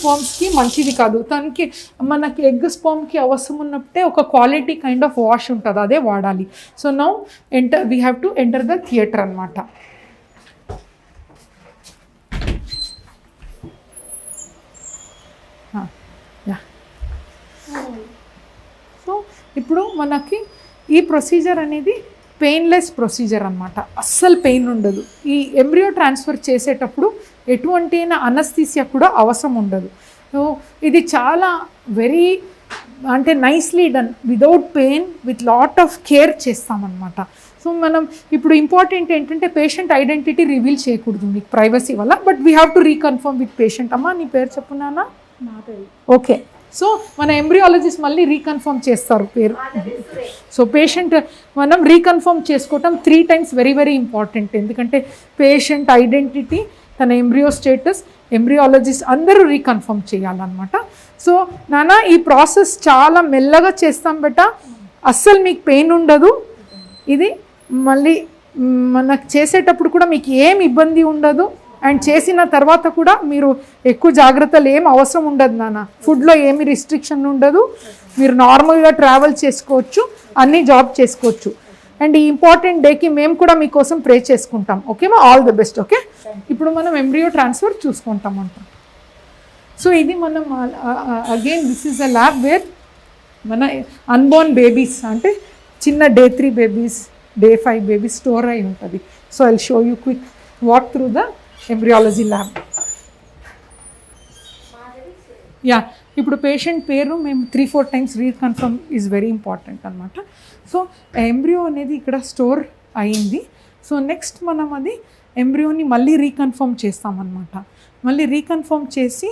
స్పామ్స్కి మంచిది కాదు. దానికి మనకి ఎగ్ స్పామ్కి అవసరం ఉన్నప్పుడే ఒక క్వాలిటీ కైండ్ ఆఫ్ వాష్ ఉంటుంది అదే వాడాలి. So now enter we have to enter the theatre అనమాట సో ఇప్పుడు మనకి ఈ ప్రొసీజర్ అనేది పెయిన్లెస్ ప్రొసీజర్ అనమాట అస్సలు పెయిన్ ఉండదు. ఈ ఎంబ్రియో ట్రాన్స్ఫర్ చేసేటప్పుడు ఎటువంటి అనస్థీసియా కూడా అవసరం ఉండదు. సో ఇది చాలా వెరీ అంటే nicely done without pain with lot of care చేస్తామన్నమాట. సో మనం ఇప్పుడు ఇంపార్టెంట్ ఏంటంటే పేషెంట్ ఐడెంటిటీ రివీల్ చేయకూడదు మీకు ప్రైవసీ వల్ల but we have to reconfirm with patient అమ్మా నీ పేరు చెప్పున్నానా ఓకే సో మన ఎంబ్రియాలజిస్ట్ మళ్ళీ రీకన్ఫర్మ్ చేస్తారు పేరు. సో పేషెంట్ మనం రీకన్ఫర్మ్ చేసుకోవటం three times very very important ఎందుకంటే పేషెంట్ ఐడెంటిటీ తన ఎంబ్రియో స్టేటస్ ఎంబ్రియాలజిస్ట్ అందరూ రీకన్ఫర్మ్ చేయాలన్నమాట. సో నాన్న ఈ ప్రాసెస్ చాలా మెల్లగా చేస్తాం బెట. అస్సలు మీకు పెయిన్ ఉండదు. ఇది మళ్ళీ మనకు చేసేటప్పుడు కూడా మీకు ఏం ఇబ్బంది ఉండదు. అండ్ చేసిన తర్వాత కూడా మీరు ఎక్కువ జాగ్రత్తలు ఏం అవసరం ఉండదు నాన్న. ఫుడ్లో ఏమి రిస్ట్రిక్షన్ ఉండదు. మీరు నార్మల్గా ట్రావెల్ చేసుకోవచ్చు. అన్నీ జాబ్ చేసుకోవచ్చు. అండ్ ఈ ఇంపార్టెంట్ డేకి మేము కూడా మీకోసం ప్రే చేసుకుంటాం. ఓకేమా ఆల్ ది బెస్ట్ ఓకే ఇప్పుడు మనం ఎంబ్రియో ట్రాన్స్ఫర్ చూసుకుంటాం అంటాం. సో ఇది మనం again this is a lab where మన అన్బోర్న్ బేబీస్ అంటే చిన్న day three babies day five babies store అయి ఉంటుంది. So I show you quick walk through the embryology lab yeah ఇప్పుడు పేషెంట్ పేరు మేము three four times reconfirm is very important అనమాట so embryo అనేది ఇక్కడ స్టోర్ అయ్యింది సో నెక్స్ట్ మనం అది ఎంబ్రియోని మళ్ళీ రీకన్ఫర్మ్ చేస్తామన్నమాట మళ్ళీ రీకన్ఫర్మ్ చేసి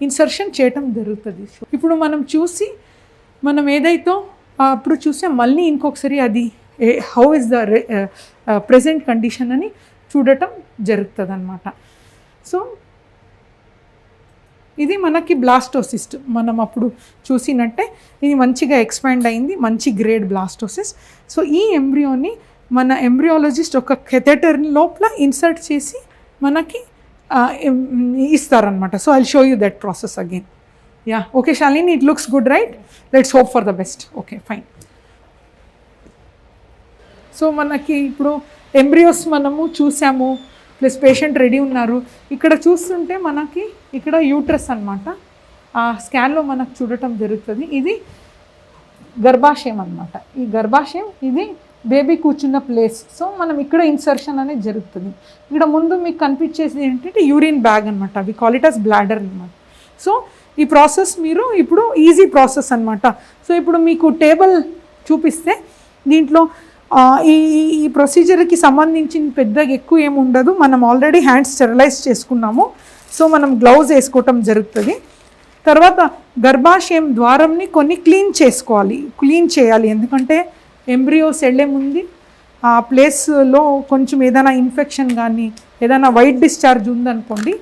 ఇన్సర్షన్ చేయటం జరుగుతుంది. ఇప్పుడు మనం చూసి మనం ఏదైతే అప్పుడు చూస్తే మళ్ళీ ఇంకొకసారి అది how is the present condition అని చూడటం జరుగుతుంది అనమాట సో ఇది మనకి బ్లాస్టోసిస్ట్. మనం అప్పుడు చూసినట్టే ఇది మంచిగా ఎక్స్పాండ్ అయింది మంచి గ్రేడ్ బ్లాస్టోసిస్. సో ఈ ఎంబ్రియోని మన ఎంబ్రియాలజిస్ట్ ఒక కెథెటర్ లోపల ఇన్సర్ట్ చేసి మనకి ఇస్తారనమాట so I show you that process again. Yeah okay Shalini it looks good right? Let's hope for the best. Okay fine. So మనకి ఇప్పుడు ఎంబ్రియోస్ మనము చూసాము ప్లస్ పేషెంట్ రెడీ ఉన్నారు. ఇక్కడ చూస్తుంటే మనకి ఇక్కడ యూట్రస్ అన్నమాట. ఆ స్కాన్లో మనకు చూడటం జరుగుతుంది. ఇది గర్భాశయం అన్నమాట. ఈ గర్భాశయం ఇది బేబీ కూర్చున్న ప్లేస్. సో మనం ఇక్కడ ఇన్సర్షన్ అనేది జరుగుతుంది. ఇక్కడ ముందు మీకు కనిపించేది ఏంటంటే యూరిన్ బ్యాగ్ అనమాట అవి క్వాలిటస్ బ్లాడర్ అనమాట సో ఈ ప్రాసెస్ మీరు ఇప్పుడు ఈజీ ప్రాసెస్ అన్నమాట. సో ఇప్పుడు మీకు టేబుల్ చూపిస్తే దీంట్లో ఈ ఈ- ప్రొసీజర్కి సంబంధించిన పెద్దగా ఎక్కువ ఏమి ఉండదు. మనం ఆల్రెడీ హ్యాండ్స్ స్టెరిలైజ్ చేసుకున్నాము. సో మనం గ్లౌజ్ వేసుకోవటం జరుగుతుంది. తర్వాత గర్భాశయం ద్వారంని కొన్ని క్లీన్ చేసుకోవాలి. క్లీన్ చేయాలి. ఎందుకంటే ఎంబ్రియో సెళ్ళేముంది ఆ ప్లేస్లో కొంచెం ఏదైనా ఇన్ఫెక్షన్ కానీ ఏదైనా వైట్ డిశ్చార్జ్ ఉందనుకోండి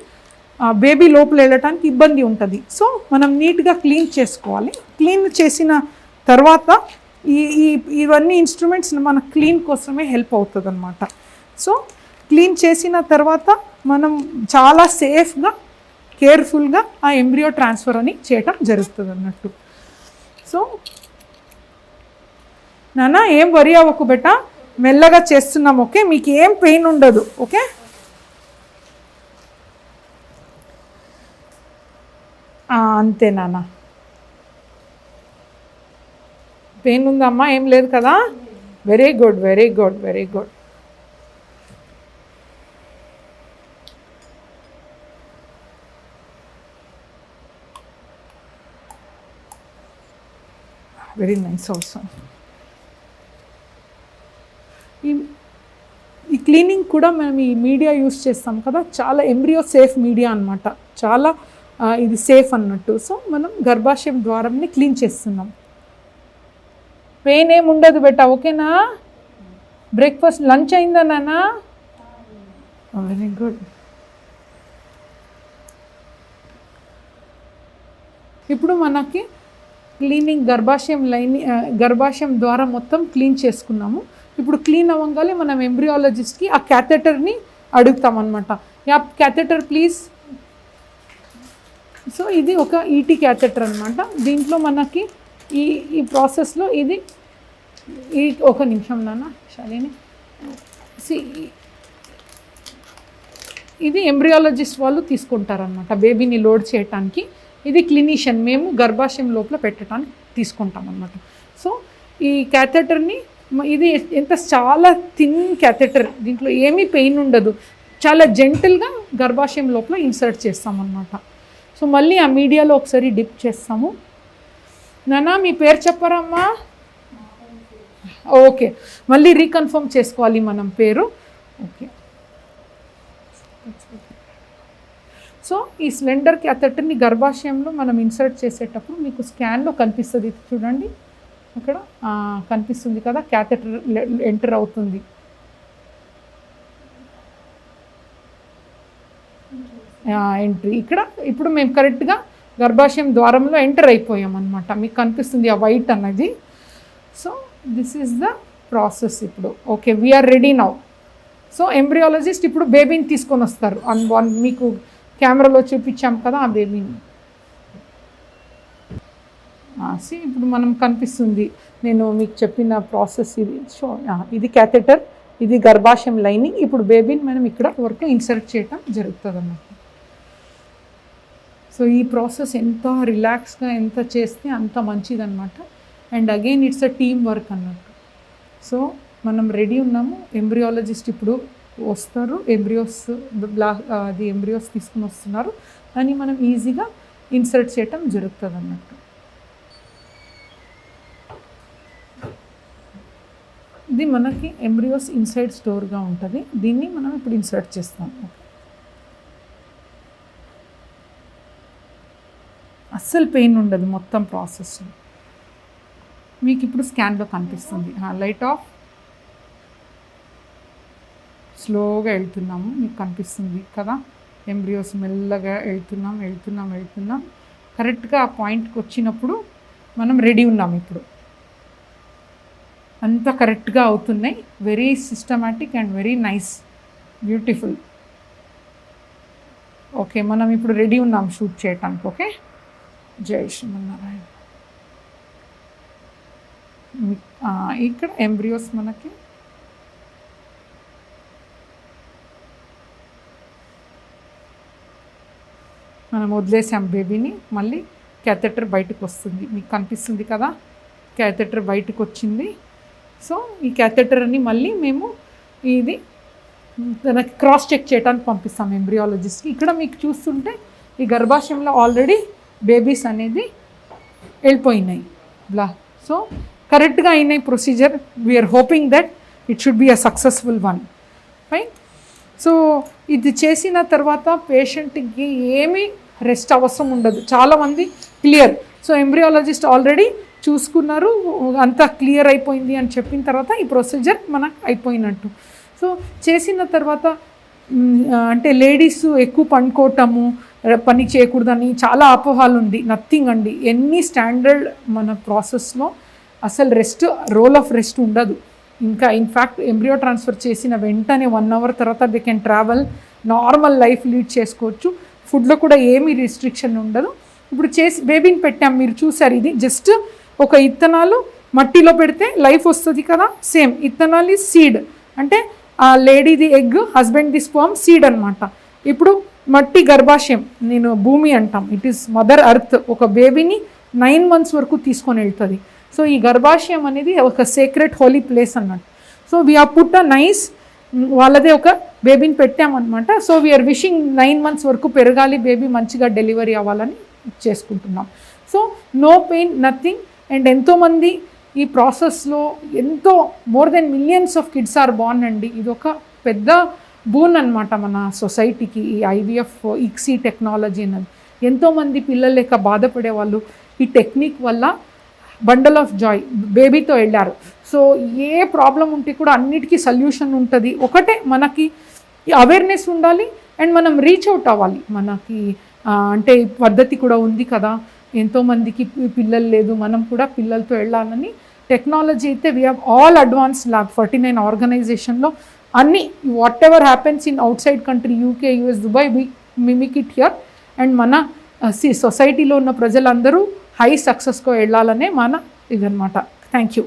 బేబీ లోపల వెళ్ళటానికి ఇబ్బంది ఉంటుంది. సో మనం నీట్గా క్లీన్ చేసుకోవాలి. క్లీన్ చేసిన తర్వాత ఈ ఈ ఇవన్నీ ఇన్స్ట్రుమెంట్స్ మన క్లీన్ కోసమే హెల్ప్ అవుతుంది అనమాట సో క్లీన్ చేసిన తర్వాత మనం చాలా సేఫ్గా కేర్ఫుల్గా ఆ ఎంబ్రియో ట్రాన్స్ఫర్ అని చేయటం జరుగుతుంది అన్నట్టు సో నాన్న ఏం వరి అవ్వకు బెట? మెల్లగా చేస్తున్నాం ఓకే మీకు ఏం పెయిన్ ఉండదు ఓకే అంతే నాన్న. పెయిన్ ఉందమ్మా ఏం లేదు కదా? Very good very good very good very nice also ఈ ఈ క్లీనింగ్ కూడా మనం ఈ మీడియా యూస్ చేస్తాం కదా? చాలా ఎంబ్రియో సేఫ్ మీడియా అనమాట చాలా ఇది సేఫ్ అన్నట్టు. సో మనం గర్భాశయం ద్వారంని క్లీన్ చేస్తున్నాం. పెయిన్ ఏమి ఉండదు బెట్ట ఓకేనా? బ్రేక్ఫాస్ట్ లంచ్ అయిందా నాన్న? Very good. ఇప్పుడు మనకి క్లీనింగ్ గర్భాశయం లైన్ గర్భాశయం ద్వారా మొత్తం క్లీన్ చేసుకున్నాము. ఇప్పుడు క్లీన్ అవ్వగానే మనం ఎంబ్రియాలజిస్ట్కి ఆ క్యాథెటర్ని అడుగుతాం అనమాట యా క్యాథెటర్ ప్లీజ్. సో ఇది ఒక ఈటీ క్యాథెటర్ అనమాట దీంట్లో మనకి ఈ ఈ ప్రాసెస్లో ఇది ఈ ఒక నిమిషం నాన్న శాలిని. సి ఇది ఎంబ్రియాలజిస్ట్ వాళ్ళు తీసుకుంటారనమాట బేబీని లోడ్ చేయటానికి. ఇది క్లినీషియన్ మేము గర్భాశయం లోపల పెట్టడానికి తీసుకుంటాం అనమాట సో ఈ క్యాథెటర్ని ఇది ఎంత చాలా థిన్ క్యాథెటర్ దీంట్లో ఏమీ పెయిన్ ఉండదు. చాలా జెంటిల్గా గర్భాశయం లోపల ఇన్సర్ట్ చేస్తామన్నమాట. సో మళ్ళీ ఆ మీడియాలో ఒకసారి డిప్ చేస్తాము. నానా మీ పేరు చెప్పరమ్మా ఓకే. మళ్ళీ రీకన్ఫర్మ్ చేసుకోవాలి మనం పేరు. ఓకే. సో ఈ సిలిండర్ క్యాథెటర్ని గర్భాశయంలో మనం ఇన్సర్ట్ చేసేటప్పుడు మీకు స్కాన్లో కనిపిస్తుంది. చూడండి. అక్కడ కనిపిస్తుంది కదా క్యాథెటర్ ఎంటర్ అవుతుంది. ఎంట్రీ ఇక్కడ ఇప్పుడు మేము కరెక్ట్గా గర్భాశయం ద్వారంలో ఎంటర్ అయిపోయాం అనమాట మీకు కనిపిస్తుంది ఆ వైట్ అన్నది so this is the process ఇప్పుడు. Okay we are ready now so embryologist ఇప్పుడు బేబీని తీసుకొని వస్తారు. అన్ వన్ మీకు కెమెరాలో చూపించాం కదా ఆ బేబీని సి ఇప్పుడు మనం కనిపిస్తుంది. నేను మీకు చెప్పిన ప్రాసెస్ ఇది. సో ఇది క్యాథెటర్ ఇది గర్భాశయం లైనింగ్ ఇప్పుడు బేబీని మనం ఇక్కడ వరకు ఇన్సర్ట్ చేయటం జరుగుతుంది అన్నమాట సో ఈ ప్రాసెస్ ఎంత రిలాక్స్గా ఎంత చేస్తే అంత మంచిదన్నమాట. And again it's a team work అన్నట్టు. సో మనం రెడీ ఉన్నాము. ఎంబ్రియాలజిస్ట్ ఇప్పుడు వస్తారు. ఎంబ్రియోస్ బ్లా అది ఎంబ్రియోస్ తీసుకుని వస్తున్నారు. అని మనం ఈజీగా ఇన్సర్ట్ చేయటం జరుగుతుంది అన్నట్టు ఇది మనకి ఎంబ్రియోస్ ఇన్సైడ్ స్టోర్గా ఉంటుంది. దీన్ని మనం ఇప్పుడు ఇన్సర్ట్ చేస్తాం. అస్సలు పెయిన్ ఉండదు మొత్తం ప్రాసెస్. మీకు ఇప్పుడు స్కాన్లో కనిపిస్తుంది. Light off. స్లోగా వెళ్తున్నాము. మీకు కనిపిస్తుంది కదా? ఎంబ్రియోస్ మెల్లగా వెళ్తున్నాం వెళ్తున్నాం వెళ్తున్నాం. కరెక్ట్గా ఆ పాయింట్కి వచ్చినప్పుడు మనం రెడీ ఉన్నాం ఇప్పుడు. అంతా కరెక్ట్గా అవుతున్నాయి. Very systematic and very nice. Beautiful. Okay మనం ఇప్పుడు రెడీ ఉన్నాం షూట్ చేయటానికి. ఓకే? జై శ్రీమన్నారాయణ. ఇక్కడ ఎంబ్రియోస్ మనకి. మనం వదిలేసాం బేబీని మళ్ళీ క్యాథెటర్ బయటకు వస్తుంది. మీకు కనిపిస్తుంది కదా? క్యాథెటర్ బయటకు వచ్చింది. సో ఈ క్యాథెటర్ అని మళ్ళీ మేము ఇది దానికి క్రాస్ చెక్ చేయడానికి పంపిస్తాం ఎంబ్రియాలజిస్ట్కి ఇక్కడ మీకు చూస్తుంటే ఈ గర్భాశయంలో ఆల్రెడీ బేబీస్ అనేది వెళ్ళిపోయినాయి. బ్లా. సో కరెక్ట్గా అయినాయి procedure we are hoping that it should be a successful one fine so ఇది చేసిన తర్వాత పేషెంట్కి ఏమీ రెస్ట్ అవసరం ఉండదు. చాలామంది క్లియర్ సో ఎంబ్రియాలజిస్ట్ ఆల్రెడీ చూసుకున్నారు అంతా క్లియర్ అయిపోయింది అని చెప్పిన తర్వాత ఈ ప్రొసీజర్ మనకు అయిపోయినట్టు. సో చేసిన తర్వాత అంటే లేడీస్ ఎక్కువ పండుకోవటము పని చేయకూడదని చాలా అపోహాలు ఉంది. నథింగ్ అండి. ఎన్ని స్టాండర్డ్ మన ప్రాసెస్లో అసలు రెస్ట్ రోల్ ఆఫ్ రెస్ట్ ఉండదు. ఇంకా ఇన్ఫ్యాక్ట్ ఎంబ్రియో ట్రాన్స్ఫర్ చేసిన వెంటనే వన్ అవర్ తర్వాత they can travel normal life lead చేసుకోవచ్చు. ఫుడ్లో కూడా ఏమీ రిస్ట్రిక్షన్ ఉండదు. ఇప్పుడు చేసి బేబీని పెట్టాం మీరు చూసారు ఇది. జస్ట్ ఒక ఇత్తనాలు మట్టిలో పెడితే లైఫ్ వస్తుంది కదా? సేమ్ ఇత్తనాలు సీడ్ అంటే ఆ లేడీది ఎగ్ హస్బెండ్ది స్పర్మ్ సీడ్ అనమాట ఇప్పుడు మట్టి గర్భాశయం నేను భూమి అంటాం. ఇట్ ఈస్ మదర్ అర్త్ ఒక బేబీని నైన్ మంత్స్ వరకు తీసుకొని వెళ్తుంది. సో ఈ గర్భాశయం అనేది ఒక సీక్రెట్ హోలీ ప్లేస్ అన్నట్టు so we are put a nice వాళ్ళదే ఒక బేబీని పెట్టామన్నమాట. So we are wishing nine months వరకు పెరగాలి బేబీ మంచిగా డెలివరీ అవ్వాలని చేసుకుంటున్నాం. So no pain nothing and ఎంతోమంది ఈ ప్రాసెస్లో ఎంతో more then millions of kids are born అండి. ఇది ఒక పెద్ద బూన్ అనమాట మన సొసైటీకి ఈ ఐవీఎఫ్ ఇక్సీ టెక్నాలజీ అన్నది. ఎంతోమంది పిల్లలు లేక బాధపడే వాళ్ళు ఈ టెక్నిక్ వల్ల బండల్ ఆఫ్ జాయ్ బేబీతో వెళ్ళారు. సో ఏ ప్రాబ్లం ఉంటే కూడా అన్నిటికీ సొల్యూషన్ ఉంటుంది. ఒకటే మనకి అవేర్నెస్ ఉండాలి అండ్ మనం రీచ్ అవుట్ అవ్వాలి. మనకి అంటే పద్ధతి కూడా ఉంది కదా. ఎంతోమందికి పిల్లలు లేదు. మనం కూడా పిల్లలతో వెళ్ళాలని టెక్నాలజీ అయితే we have all advance lab forty nine ఆర్గనైజేషన్లో అన్ని whatever happens in outside country UK US Dubai we mimic it here and మన సొసైటీలో ఉన్న ప్రజలందరూ హై సక్సెస్కో వెళ్ళాలనే మన ఇదనమాట థ్యాంక్ యూ